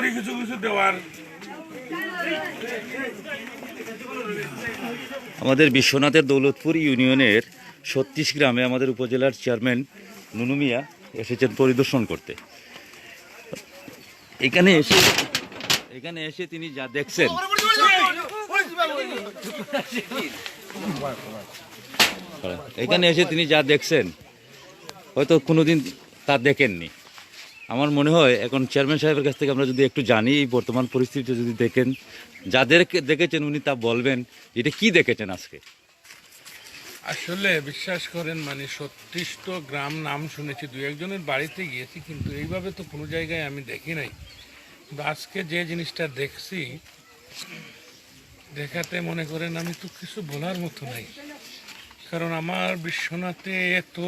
করি কিছু কিছু দেওয়ার। আমাদের বিশ্বনাথের দৌলতপুর ইউনিয়নের ছত্রিশ গ্রামে আমাদের উপজেলার চেয়ারম্যান নুনু মিয়া এসেছেন পরিদর্শন করতে। এখানে এসে এখানে এসে তিনি যা দেখছেন। এখানে এসে তিনি যা দেখছেন, হয়তো কোনোদিন তা দেখেননি। আমার মনে হয় এখন চেয়ারম্যান সাহেবের কাছ থেকে আমরা যদি একটু জানি এই বর্তমান পরিস্থিতি যদি দেখেন যাদেরকে দেখেছেন উনি তা বলবেন, এটা কি দেখেছেন আজকে? আসলে বিশ্বাস করেন মানে ছত্রিশ গ্রাম নাম শুনেছি দু একজনের বাড়িতে গিয়েছি, কিন্তু এইভাবে তো কোনো জায়গায় আমি দেখি নাই। কিন্তু আজকে যে জিনিসটা দেখছি, দেখাতে মনে করেন আমি তো কিছু বলার মতো নাই। কারণ আমার বিশ্বনাথে এত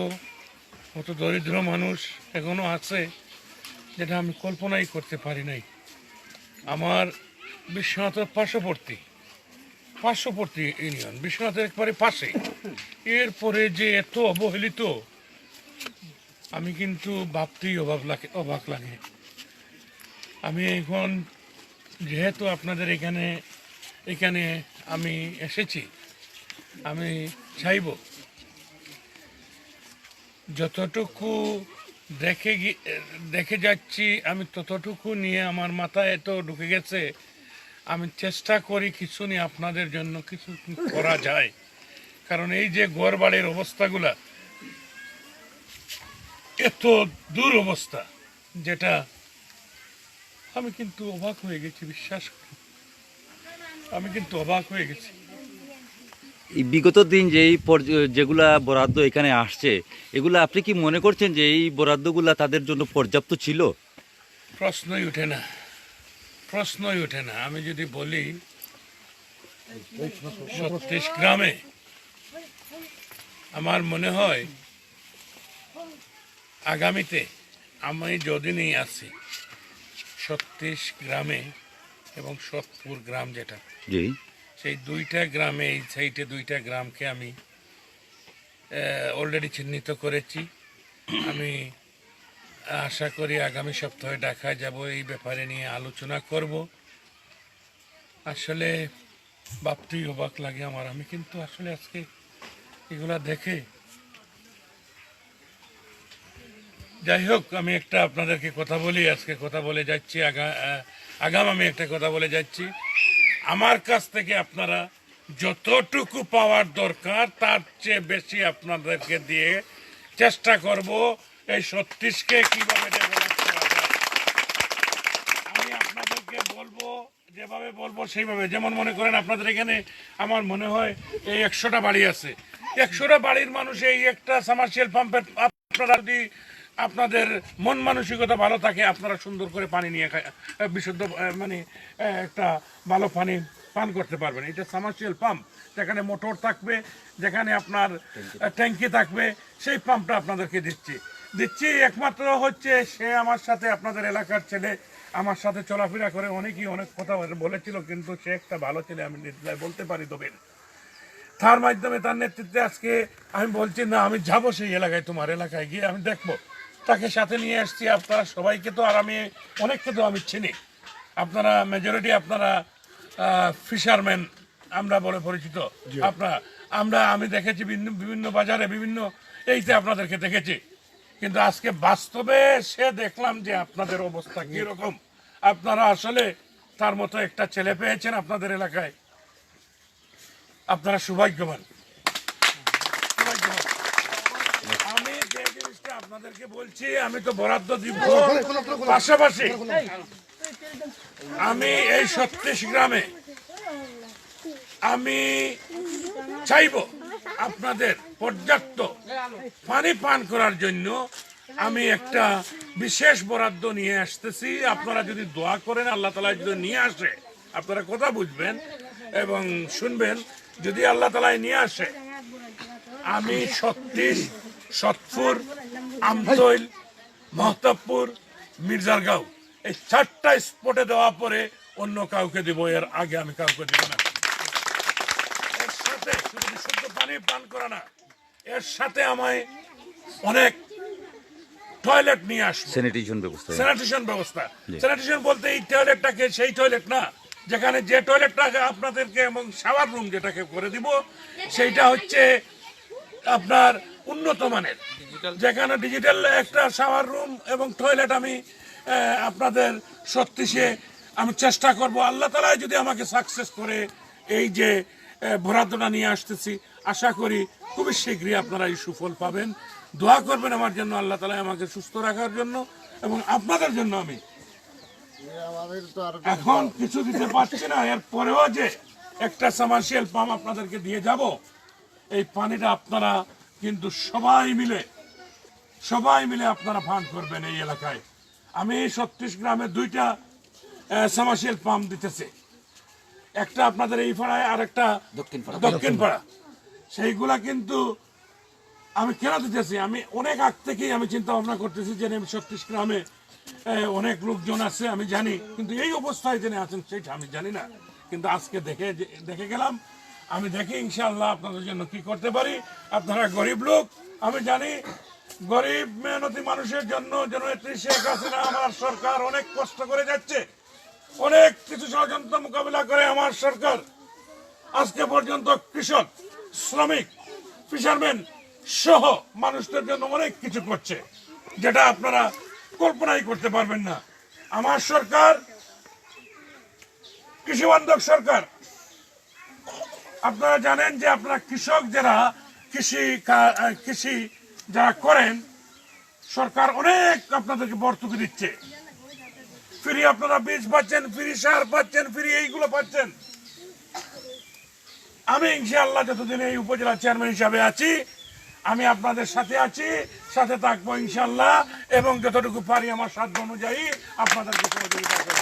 কত দরিদ্র মানুষ এখনও আছে। যেটা আমি কল্পনাই করতে পারি নাই। আমার বিশ্বনাথের পার্শ্ববর্তী পার্শ্ববর্তী ইউনিয়ন, বিশ্বনাথের একবারে পাশে। এরপরে যে এত অবহেলিত, আমি কিন্তু ভাবতেই অভাব লাগে, অবাক লাগে। আমি এখন যেহেতু আপনাদের এখানে এখানে আমি এসেছি, আমি চাইব, যতটুকু দেখে দেখে যাচ্ছি, আমি ততটুকু নিয়ে আমার মাথায় এত ঢুকে গেছে, আমি চেষ্টা করি কিছু নিয়ে আপনাদের জন্য কিছু করা যায়। কারণ এই যে ঘর বাড়ির অবস্থাগুলা, এত দূর অবস্থা, যেটা আমি কিন্তু অবাক হয়ে গেছি, বিশ্বাস করুন আমি কিন্তু অবাক হয়ে গেছি। এই বিগত দিন যে এই পর্য- যেগুলা বরাদ্দ এখানে আসছে এগুলো আপনি কি মনে করছেন যে এই বরাদ্দগুলা তাদের জন্য পর্যাপ্ত ছিল? প্রশ্নই ওঠে না। প্রশ্নই ওঠে না। আমি যদি বলি ছত্রিশ গ্রামে আমার মনে হয় আগামীতে আমি যদিনই আছি ছত্রিশ গ্রামে এবং সতপুর গ্রাম যেটা জি। সেই দুইটা গ্রামে, এই সাইটে দুইটা গ্রামকে আমি অলরেডি চিহ্নিত করেছি। আমি আশা করি আগামী সপ্তাহে ঢাকায় যাব, এই ব্যাপারে নিয়ে আলোচনা করব। আসলে ভাবতেই অবাক লাগে আমার। আমি কিন্তু আসলে আজকে এগুলা দেখে যাই হোক, আমি একটা আপনাদেরকে কথা বলি, আজকে কথা বলে যাচ্ছি, আগা আগাম আমি একটা কথা বলে যাচ্ছি। আমার কাছ থেকে আপনারা যতটুকু পাওয়ার দরকার, তার চেয়ে বেশি আপনাদেরকে দিয়ে চেষ্টা করব এই ছত্রিশকে কীভাবে ডেভেলপ করা যায়। আমি আপনাদেরকে বলব, যেভাবে বলব সেইভাবে। যেমন মনে করেন, আপনাদের এখানে আমার মনে হয় এই একশোটা বাড়ি আছে। একশোটা বাড়ির মানুষ এই একটা সামার্সিয়াল পাম্পের আপনারা যদি আপনাদের মন মানসিকতা ভালো থাকে আপনারা সুন্দর করে পানি নিয়ে বিশুদ্ধ মানে একটা ভালো পানি পান করতে পারবেন। এটা সামার্সিয়াল পাম্প যেখানে মোটর থাকবে যেখানে আপনার ট্যাঙ্কি থাকবে সেই পাম্পটা আপনাদেরকে দিচ্ছি। দিচ্ছি একমাত্র হচ্ছে সে আমার সাথে আপনাদের এলাকার ছেলে আমার সাথে চলাফেরা করে অনেকেই অনেক কথা বলেছিল কিন্তু সে একটা ভালো ছেলে আমি নির্দ্বিধায় বলতে পারি তবেন তার মাধ্যমে তার নেতৃত্বে আজকে আমি বলছি না আমি যাব সেই এলাকায় তোমার এলাকায় গিয়ে আমি দেখব। তাকে সাথে নিয়ে আসছি আপনারা সবাইকে তো আর আমি অনেককে তো আমি চিনি। আপনারা মেজরিটি আপনারা ফিশারম্যান আমরা বলে পরিচিত। আপনারা আমরা আমি দেখেছি বিভিন্ন বাজারে বিভিন্ন এইতে আপনাদেরকে দেখেছি। কিন্তু আজকে বাস্তবে সে দেখলাম যে আপনাদের অবস্থা কীরকম। আপনারা আসলে তার মতো একটা ছেলে পেয়েছেন আপনাদের এলাকায়। আপনারা সৌভাগ্যবান। আমি যে জিনিসটা আপনাদেরকে বলছি আমি তো বরাদ্দ দিব। পাশাপাশি আমি এই ছত্রিশ গ্রামে আমি চাইব আপনাদের পর্যাপ্ত পানি পান করার জন্য। আমি একটা বিশেষ বরাদ্দ নিয়ে আসতেছি। আপনারা যদি দোয়া করেন আল্লাহ তালা যদি নিয়ে আসে আপনারা কথা বুঝবেন এবং শুনবেন। যদি আল্লাহ তালায় নিয়ে আসে আমি ছত্রিশ সতপুর আমতৈল মহতাবপুর মির্জারগাঁও। এই চারটা স্পটে দেওয়া পরে অন্য কাউকে দিব এর আগে আমি কাউকে দিব না। এর সাথে শুধু বিশুদ্ধ পানি পান করা না এর সাথে আমায় অনেক টয়লেট নিয়ে আসব। স্যানিটেশন ব্যবস্থা। স্যানিটেশন ব্যবস্থা। স্যানিটেশন বলতে এই টয়লেটটাকে সেই টয়লেট না যেখানে যে টয়লেটটাকে আপনাদেরকে এবং শাওয়ার রুম যেটাকে করে দিব সেইটা হচ্ছে আপনার উন্নত মানের। যেখানে ডিজিটাল একটা শাওয়ার রুম এবং টয়লেট আমি আপনাদের সত্যি সে আমি চেষ্টা করব। আল্লাহ তালা যদি আমাকে সাকসেস করে এই যে বরাদ্দটা নিয়ে আসতেছি আশা করি খুবই শীঘ্রই আপনারা এই সুফল পাবেন। দোয়া করবেন আমার জন্য আল্লাহ তালা আমাকে সুস্থ রাখার জন্য এবং আপনাদের জন্য আমি। এখন কিছু দিতে পারছি না এর পরেও যে একটা সামার্শিয়াল পাম্প আপনাদেরকে দিয়ে যাব এই পানিটা আপনারা কিন্তু সবাই মিলে সবাই মিলে আপনারা ফান্ড করবেন এই এলাকায়। আমি ছত্রিশ গ্রামে দুইটা সামার্শিয়াল পাম্প দিতেছে। একটা আপনাদের এই পাড়ায় আর একটা দক্ষিণ পাড়া। সেইগুলা কিন্তু আমি কেন দিতেছি? আমি অনেক আগ থেকেই আমি চিন্তা ভাবনা করতেছি যে আমি ছত্রিশ গ্রামে অনেক লোকজন আছে আমি জানি। কিন্তু এই অবস্থায় জেনে আছেন সেটা আমি জানি না। কিন্তু আজকে দেখে দেখে গেলাম আমি দেখি ইনশাআল্লাহ আপনাদের জন্য কি করতে পারি। আপনারা গরিব লোক, আমি জানি গরিব মেহনতি মানুষের জন্য জননেত্রী শেখ হাসিনা আমার সরকার অনেক কষ্ট করে যাচ্ছে। অনেক কিছু ষড়যন্ত্র মোকাবিলা করে আমার সরকার। আজকে পর্যন্ত কৃষক, শ্রমিক ফিশারম্যান সহ মানুষদের জন্য অনেক কিছু করছে, যেটা আপনারা কল্পনাই করতে পারবেন না। আমার সরকার কৃষি বান্ধব সরকার আপনারা জানেন যে আপনারা কৃষক যারা কৃষি কৃষি যারা করেন, সরকার অনেক আপনাদেরকে ভর্তুকি দিচ্ছে। ফ্রি আপনারা বীজ পাচ্ছেন, ফ্রি সার পাচ্ছেন, ফ্রি এইগুলো পাচ্ছেন। আমি ইনশাআল্লাহ যতদিন এই উপজেলা চেয়ারম্যান হিসাবে আছি, আমি আপনাদের সাথে আছি, সাথে থাকব ইনশাআল্লাহ, এবং যতটুকু পারি আমার সাধ্য অনুযায়ী আপনাদেরকে সহযোগিতা করব।